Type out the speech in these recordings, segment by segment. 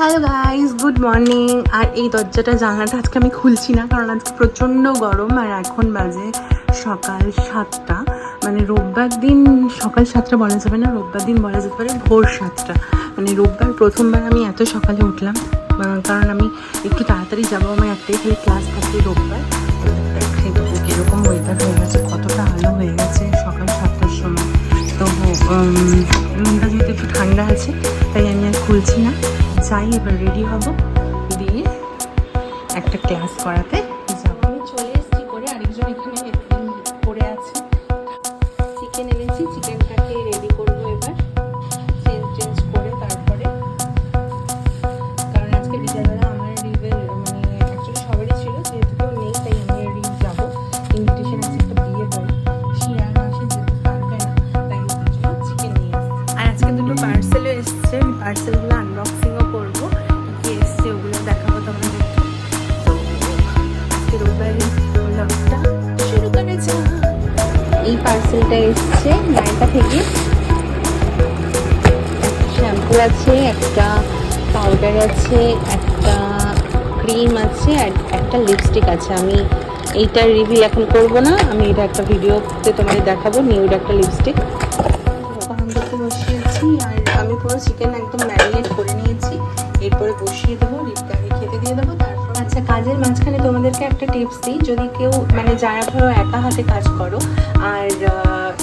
Hello guys good morning আর এই দরজাটা, জানলাটা আজকে আমি খুলছি না, কারণ আজকে প্রচণ্ড গরম আর এখন বাজে সকাল সাতটা। মানে রোববার দিন সকাল সাতটা বলা যাবে না, রোববার দিন বলা যেতে পারে ভোর সাতটা। মানে রোববার প্রথমবার আমি এত সকালে উঠলাম কারণ আমি একটু তাড়াতাড়ি যাব, আমার একটাই খালি ক্লাস থাকে রোববার। কীরকম ওয়েদার হয়ে গেছে, কতটা আলো হয়ে গেছে সকাল সাতটার সময়। তো রুমটা যেহেতু একটু ঠান্ডা আছে, তাই আমি আর খুলছি না। যাই এবার রেডি হব। দিয়ে একটা ক্লাস করাতে। একটা পাউডার আছে একটা ক্রিম আছে আর একটা লিপস্টিক আছে। আমি এইটার রিভিউ এখন করব না আমি এটা একটা ভিডিওতে তোমাদের দেখাবো নিউড একটা লিপস্টিক গরম করতে বসিয়েছি আর আমি পুরো চিকেন একদম ম্যারিনেট করে নিয়েছি। এরপরে বসিয়ে দেবো রিপকে আগে খেতে দিয়ে দেবো তারপর আচ্ছা কাজের মাঝখানে তোমাদেরকে একটা টিপস দিই যদি কেউ মানে যারা ধরো একা হাতে কাজ করো আর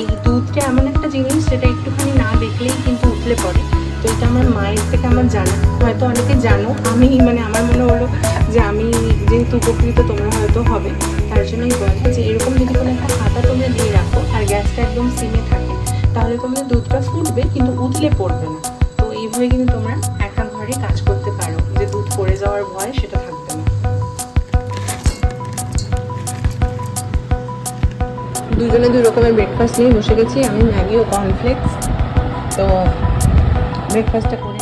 এই দুধটা এমন একটা জিনিস যেটা একটুখানি না দেখলেই কিন্তু উঠলে পড়ে তো এটা আমার মায়ের আমার জানা, হয়তো অনেকে জানো, আমি মানে আমার মনে হলো যে আমি যেহেতু উপকৃত, তোমরা হয়তো হবে। তার জন্যই বলে যে এরকম যদি কোনো একটা খাতা তোমরা দিয়ে রাখো, আর গ্যাসটা একদম সিমে থাকে, তাহলে তোমাদের দুধটা ফুটবে, কিন্তু উতলে পড়বে না। তো এইভাবে কিন্তু তোমরা একা ঘরে কাজ করতে পারো, যে দুধ পড়ে যাওয়ার ভয় সেটা থাকবে না। দুজনে দুই রকমের ব্রেকফাস্ট নিয়ে বসে গেছি, আমি ম্যাগি ও কর্নফ্লেক্স তো ব্রেকফাস্টটা করে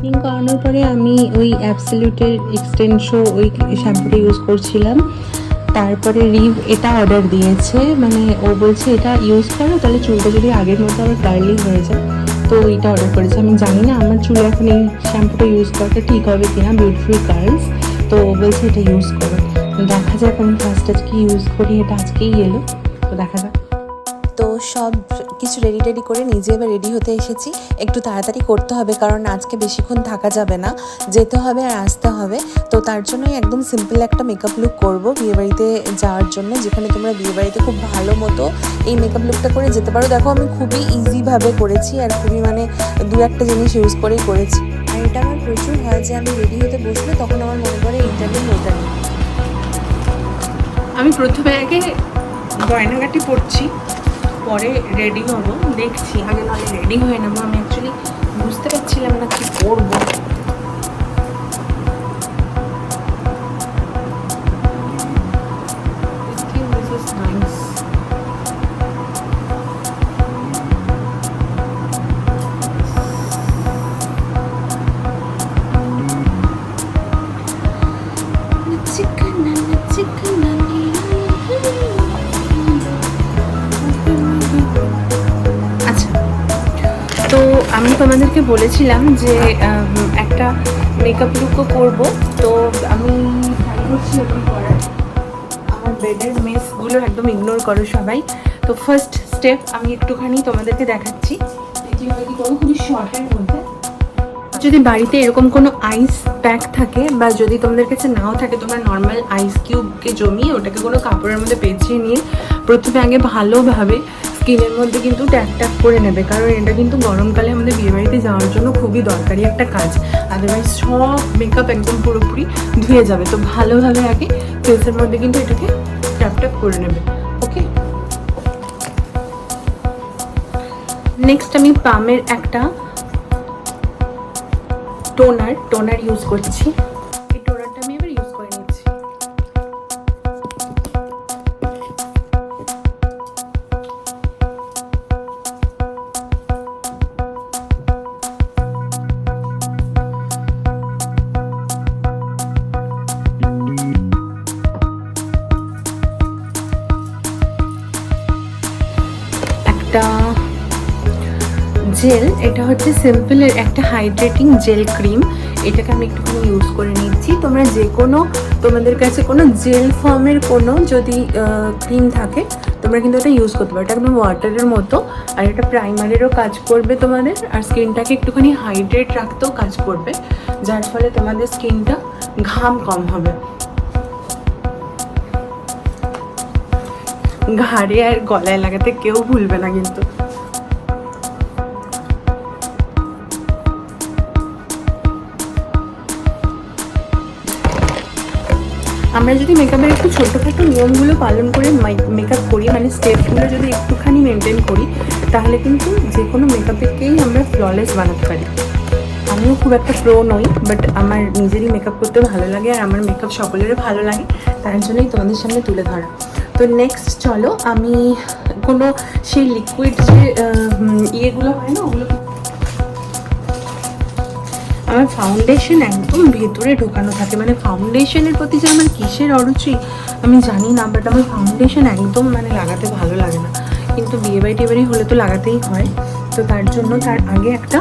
ক্লিন করানোর পরে আমি ওই অ্যাবসলিউটের এক্সটেনশো ওই শ্যাম্পুটা ইউজ করছিলাম। তারপরে রিভ এটা অর্ডার দিয়েছে। মানে ও বলছে, এটা ইউজ করো, তাহলে চুলটা যদি আগের মতো আবার কার্লি হয়ে যায়। তো এটা অর্ডার করেছে। আমি জানি না, আমার চুল এখন এই শ্যাম্পুটা ইউজ করাটা ঠিক হবে কিনা বিউটিফুল কার্লস তো ও বলছে, এটা ইউজ করো। দেখা যাক আমি ফার্স্ট আজকে ইউজ করি, এটা আজকেই এলো। তো দেখা যাক। সব কিছু রেডি টেডি করে নিজে এবার রেডি হতে এসেছি। একটু তাড়াতাড়ি করতে হবে, কারণ আজকে বেশিক্ষণ থাকা যাবে না। যেতে হবে আর আসতে হবে। তো তার জন্যই একদম সিম্পল একটা মেকআপ লুক করব বিয়েবাড়িতে যাওয়ার জন্য, যেখানে তোমরা বিয়েবাড়িতে খুব ভালো মতো এই মেকআপ লুকটা করে যেতে পারো। দেখো, আমি খুবই ইজিভাবে করেছি আর খুবই মানে দু একটা জিনিস ইউজ করেই করেছি। আর এটা আমার প্রচুর হয় যে আমি রেডি হতে বসলে তখন আমার মনে পড়ে ওটা নেই আমি প্রথমে আগে গয়নাগাটি পরছি। পরে রেডি হব, দেখছি। আগে নাহলে রেডি হয়ে নেব। আমি অ্যাকচুয়ালি বুঝতে পারছিলাম না কি পরবো আমি তোমাদেরকে বলেছিলাম যে একটা মেকআপ লুকও করব। তো আমি করার। আমার বেডের মেসগুলো একদম ইগনোর করো সবাই। তো ফার্স্ট স্টেপ আমি একটুখানি তোমাদেরকে দেখাচ্ছি। খুবই শর্টের মধ্যে। যদি বাড়িতে এরকম কোনো আইস প্যাক থাকে বা যদি তোমাদের কাছে নাও থাকে, তোমরা নর্মাল আইস কিউবকে জমিয়ে ওটাকে কোনো কাপড়ের মধ্যে পেঁচিয়ে নিয়ে প্রথমে আগে ভালোভাবে স্কিনের মধ্যে কিন্তু ট্যাপ ট্যাক করে নেবে। কারণ এটা কিন্তু গরমকালে আমাদের বিয়েবাড়িতে যাওয়ার জন্য খুবই দরকারি একটা কাজ। আদারওয়াইজ সব মেকআপ একদম পুরোপুরি ধুয়ে যাবে। তো ভালোভাবে আগে ফেসের মধ্যে কিন্তু এটাকে ট্যাপ ট্যাপ করে নেবে। ওকে নেক্সট আমি পামের একটা টোনার টোনার ইউজ করছি। জেল, এটা হচ্ছে সিম্পলের একটা হাইড্রেটিং জেল ক্রিম এটাকে আমি একটুখানি ইউজ করে নিচ্ছি। তোমরা যে কোনো তোমাদের কাছে কোনো জেল ফর্মের কোনো যদি ক্রিম থাকে, তোমরা কিন্তু এটা ইউজ করতে পারো। এটা একদম ওয়াটারের মতো। আর এটা প্রাইমারেরও কাজ করবে তোমাদের। আর স্কিনটাকে একটুখানি হাইড্রেট রাখতেও কাজ করবে। যার ফলে তোমাদের স্কিনটা ঘাম কম হবে। ঘাড়ে আর গলায় লাগাতে কেউ ভুলবে না কিন্তু। আমরা যদি মেকআপের একটু ছোটোখাটো নিয়মগুলো পালন করে মেকআপ করি মানে স্টেপগুলো যদি একটুখানি মেনটেন করি, তাহলে কিন্তু যে কোনো মেকআপেরকেই আমরা ফ্ললেস বানাতে পারি। আমিও খুব একটা প্রো নই বাট আমার নিজেরই মেকআপ করতে ভালো লাগে আর আমার মেকআপ সকলেরও ভালো লাগে, তার জন্যই তোমাদের সামনে তুলে ধরা। তো নেক্সট চলো, আমি কোনো সেই লিকুইড যে ইয়েগুলো হয় না, ওগুলো আমার ফাউন্ডেশন একদম ভেতরে ঢোকানো থাকে। মানে ফাউন্ডেশনের প্রতি যে আমার কিসের অরুচি, আমি জানি না বাট আমার ফাউন্ডেশন একদম মানে লাগাতে ভালো লাগে না। কিন্তু বিয়ে বাড়ি টিয়ে বাড়ি হলে তো লাগাতেই হয়। তো তার জন্য তার আগে একটা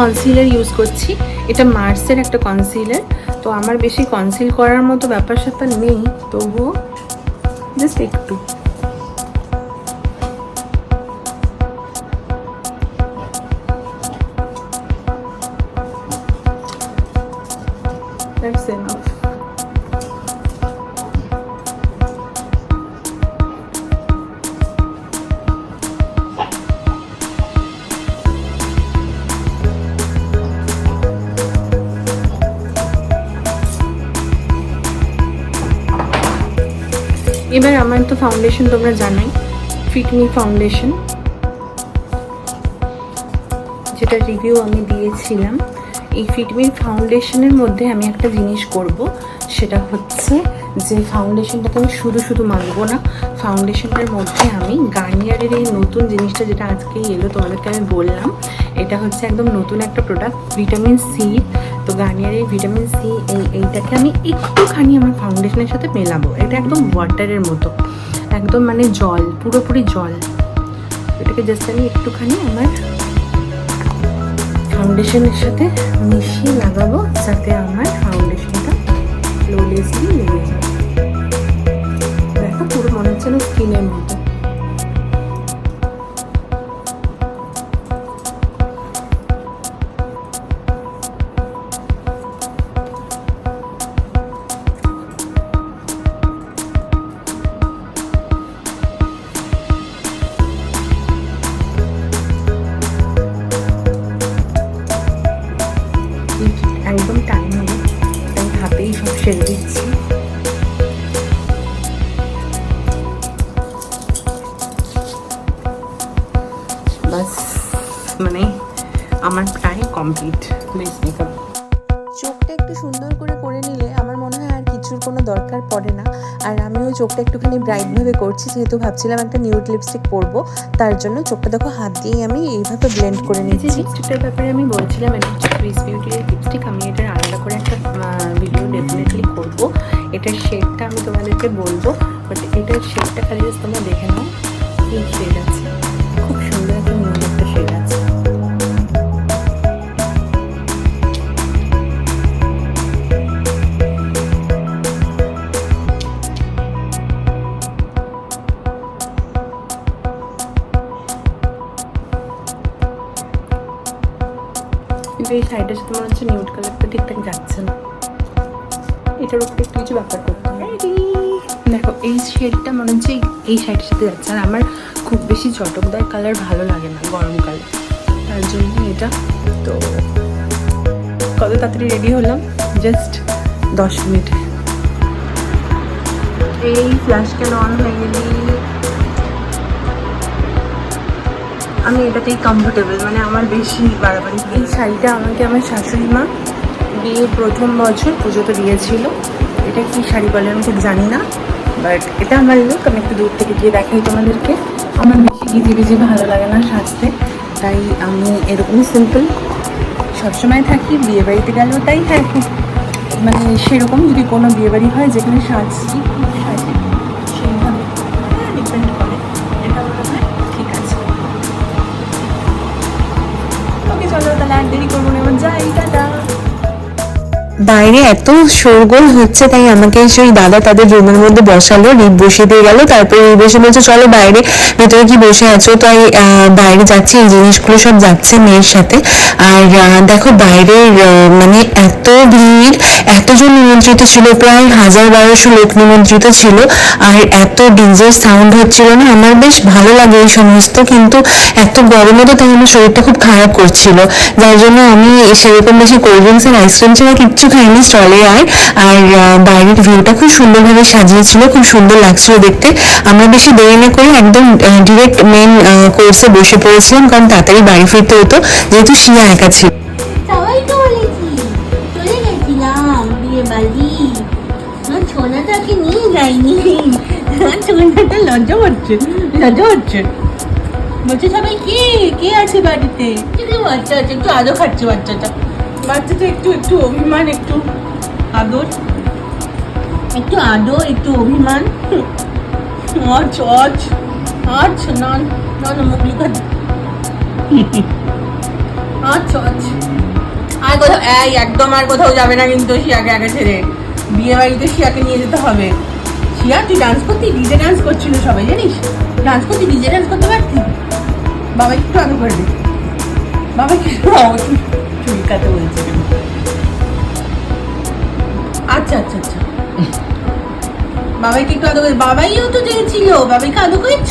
কনসিলার ইউজ করছি। এটা মার্সের একটা কনসিলার তো আমার বেশি কনসিল করার মতো ব্যাপার স্যাপার নেই, তবুও জাস্ট একটু। এবার আমার তো ফাউন্ডেশন তোমরা জানাই ফিটমি ফাউন্ডেশন যেটা রিভিউ আমি দিয়েছিলাম। এই ফিটমির ফাউন্ডেশনের মধ্যে আমি একটা জিনিস করব, সেটা হচ্ছে যে ফাউন্ডেশনটাকে আমি শুধু শুধু মাখবো না ফাউন্ডেশনটার মধ্যে আমি গার্নিয়ারের এই নতুন জিনিসটা যেটা আজকেই এলো, তোমাদেরকে আমি বললাম, এটা হচ্ছে একদম নতুন একটা প্রোডাক্ট ভিটামিন সি তো গার্নিয়ারের ভিটামিন সি এই এইটাকে আমি একটুখানি আমার ফাউন্ডেশনের সাথে মেলাবো। এটা একদম ওয়াটারের মতো। একদম মানে জল, পুরোপুরি জল। এটাকে জাস্ট আমি একটুখানি আমার ফাউন্ডেশনের সাথে মিশিয়ে লাগাবো, যাতে আমার ফাউন্ডেশনটা ফ্লোলেসলি লেগে যায়। না স্কিনের মতো একদম টাইম নেই তাই হাতেই সব সেরে দিচ্ছি কমপ্লিট বেস মেকআপ চোখটা একটু সুন্দর করে করে নিলে আমার মনে হয় আর কিছুর কোনো দরকার পড়ে না। আর আমিও চোখটা একটুখানি ব্রাইটভাবে করছি যেহেতু ভাবছিলাম একটা নিউড লিপস্টিক পরবো। তার জন্য চোখটা দেখো হাত দিয়েই আমি এইভাবে ব্লেন্ড করে যে লিপস্টিকটার ব্যাপারে আমি বলছিলাম এটা হচ্ছে ক্রিস বিউটির লিপস্টিক আমি এটার আলাদা করে একটা ভিডিও ডেফিনেটলি করব। এটার শেডটা আমি তোমাদেরকে বলব বাট এটার শেডটা খালি জাস্ট তোমরা দেখে নাও। এই শেড আছে। কিন্তু এই শাড়িটার সাথে মনে হচ্ছে নিউড কালারটা ঠিকঠাক যাচ্ছে না এটার উপরে একটু কিছু ব্যাপার করতে দেখো এই শেডটা মনে হচ্ছে এই- এই শাড়িটার সাথে যাচ্ছে। আর আমার খুব বেশি চটকদার কালার ভালো লাগে না গরমকালে তার জন্য এটা তো কত তাড়াতাড়ি রেডি হলাম? জাস্ট দশ মিনিটে। এই ফ্ল্যাশ কেন অন হয়ে গেলি আমি এটাতেই কমফোর্টেবল মানে আমার বেশি বাড়াবাড়ি এই শাড়িটা আমাকে আমার শাশুড়ি মা বিয়ের প্রথম বছর পুজোতে দিয়েছিল। এটা কি শাড়ি বলে আমি ঠিক জানি না বাট এটা আমার লুক আমি একটু দূর থেকে গিয়ে দেখাই তোমাদেরকে। আমার বেশি গিজি গিজি ভালো লাগে না সাজতে তাই আমি এরকমই সিম্পল সবসময় থাকি বিয়ে বাড়িতে গেলেও তাই হ্যাঁ খুব মানে সেরকম যদি কোনো বিয়ে বাড়ি হয় যেখানে সাজছি দেরি করব না যাই, টাটা। বাইরে এত শোরগোল হচ্ছে, তাই আমাকে সেই দাদা তাদের রুমের মধ্যে বসালো রিপ বসিয়ে দিয়ে গেল, তারপরে রিপ বসে বলছে, চলো বাইরে, ভেতরে কি বসে আছো? তাই বাইরে যাচ্ছি, এই জিনিসগুলো সব যাচ্ছে মেয়ের সাথে। আর দেখো বাইরের মানে এত ভিড় এতজন নিমন্ত্রিত ছিল, প্রায় হাজার বারোশো লোক নিমন্ত্রিত ছিল। আর এত ডিজের সাউন্ড হচ্ছিল না, আমার বেশ ভালো লাগে এই সমস্ত, কিন্তু এত গরমে তো তাই আমার শরীরটা খুব খারাপ করছিল। যার জন্য আমি সেরকম বেশি কোল্ড ড্রিঙ্কস আর আইসক্রিম ছাড়া কিচ্ছু খাইনি স্টলে আর। আর বাইরের ভিউটা খুব সুন্দরভাবে সাজিয়েছিল, খুব সুন্দর লাগছিল দেখতে। আমরা বেশি দেরি না করে একদম ডিরেক্ট মেন কোর্সে বসে পড়েছিলাম, কারণ তাড়াতাড়ি বাড়ি ফিরতে হতো, যেহেতু শিয়া একা ছিল। আমার ছোনাটা লজ্জা লজ্জা বলছে, সবাই কে? কে আছে বাড়িতে? বাচ্চা আছে, একটু আদর খাচ্ছে বাচ্চাটা। বাচ্চাটা একটু একটু অভিমান, একটু আদর। একটু আদর, একটু অভিমান। না মুখ লিখা আচ্ছা আর কোথাও একদম আর কোথাও যাবে না কিন্তু শিয়াকে আগে ছেড়ে। বিয়ে বাড়িতে শিয়াকে নিয়ে যেতে হবে। শিয়া তুই ডান্স করতি ডিজে ডান্স করছিল সবাই জানিস? ডান্স করতি ডিজে ডান্স করতে পারতি? বাবা একটু আগে করে দে। বাবা একটু চুলকাতে বলছে। আচ্ছা আচ্ছা আচ্ছা। বাবাইকে একটু আদর করে বাবাইও তো চেয়েছিল বাবাইকে আদর করেছ?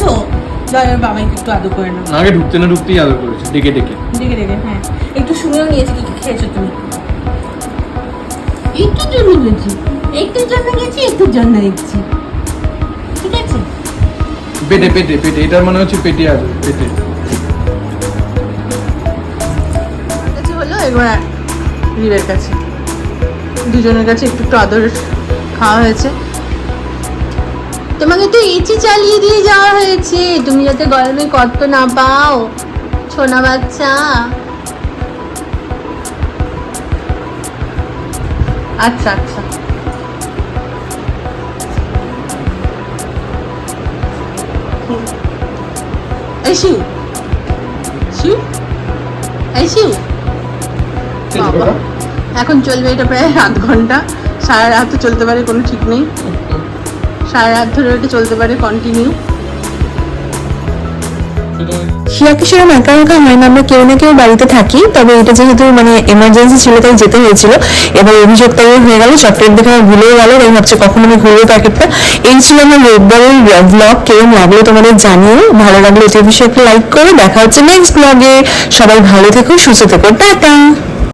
জয় বাবাইকে একটু আদর করে নাও। আগে ঢুকতে না ঢুকতেই আদর করেছে ডেকে ডেকে। দেখে দেখে হ্যাঁ। একটু শুনেও নিয়েছি কি কি খেয়েছো তুমি। একটুর জন্য গেছি একটুর জন্য গেছি একটুর জন্য দেখছি। ঠিক আছে? পেটে পেটে পেটে এটার মানে হচ্ছে পেটে আদর পেটে। হলো এবার রিবের কাছে। দুজনের কাছে একটু একটু আদর খাওয়া হয়েছে। তোমাকে তো এসি চালিয়ে দিয়ে যাওয়া হয়েছে। তুমি যাতে গরমে কষ্ট না পাও ছোনা বাচ্চা। আচ্ছা আচ্ছা। এই শিউ। শিউ? এই শিউ। বাবা। এখন চলবে এটা প্রায় আধ ঘণ্টা। সারা রাত তো চলতে পারে কোনো ঠিক নেই। সারা রাত ধরে এটা চলতে পারে কন্টিনিউ সেরকম একা একা হয় না, আমরা কেউ না কেউ বাড়িতে থাকি, তবে এটা যেহেতু মানে এমার্জেন্সি ছিল, তাই যেতে হয়েছিল। এবার অভিযোগ তাই হয়ে গেল চকলেট দেখে আমার ভুলেও গেল, তাই ভাবছে কখন আমি ঘুরবো প্যাকেটটা এই ছিল আমার রোববারের ব্লগ কেমন লাগল তোমাদের জানিও, ভালো লাগল এটি বিষয়ে একটা লাইক করো, দেখা হচ্ছে নেক্সট ব্লগে সবাই ভালো থেকো, সুস্থ থেকো, টাটা!